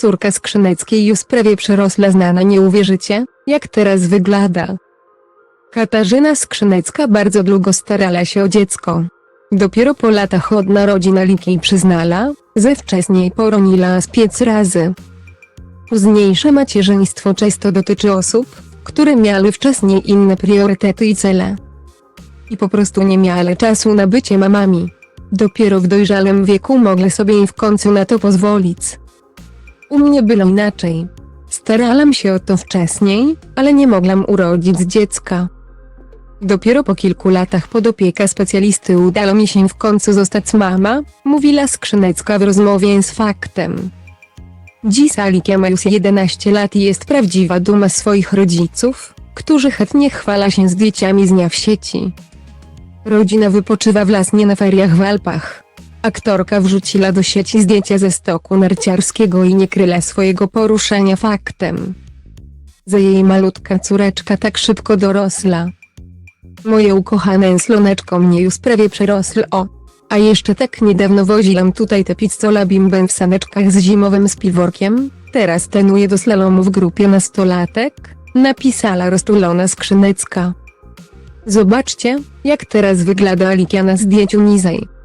Córka Skrzyneckiej już prawie przerosła znana nie uwierzycie, jak teraz wygląda. Katarzyna Skrzynecka bardzo długo starała się o dziecko. Dopiero po latach od narodzin Aliki przyznala, że wcześniej poroniła z pięć razy. Późniejsze macierzyństwo często dotyczy osób, które miały wcześniej inne priorytety i cele. I po prostu nie miały czasu na bycie mamami. Dopiero w dojrzałym wieku mogły sobie w końcu na to pozwolić. U mnie było inaczej. Starałam się o to wcześniej, ale nie mogłam urodzić dziecka. Dopiero po kilku latach pod opiekę specjalisty udało mi się w końcu zostać mama, mówiła Skrzynecka w rozmowie z faktem. Dziś Alika ma już 11 lat i jest prawdziwa duma swoich rodziców, którzy chętnie chwala się zdjęciami z dnia w sieci. Rodzina wypoczywa w lasnie na feriach w Alpach. Aktorka wrzuciła do sieci zdjęcia ze stoku narciarskiego i nie kryła swojego poruszenia faktem. Za jej malutka córeczka tak szybko dorosła. Moje ukochane sloneczko mnie już prawie przerosło. A jeszcze tak niedawno woziłam tutaj te pizzola bimbę w saneczkach z zimowym spiworkiem, teraz tenuję do slalomu w grupie nastolatek, napisała roztulona skrzynecka. Zobaczcie, jak teraz wygląda Alikia na zdjęciu niżej.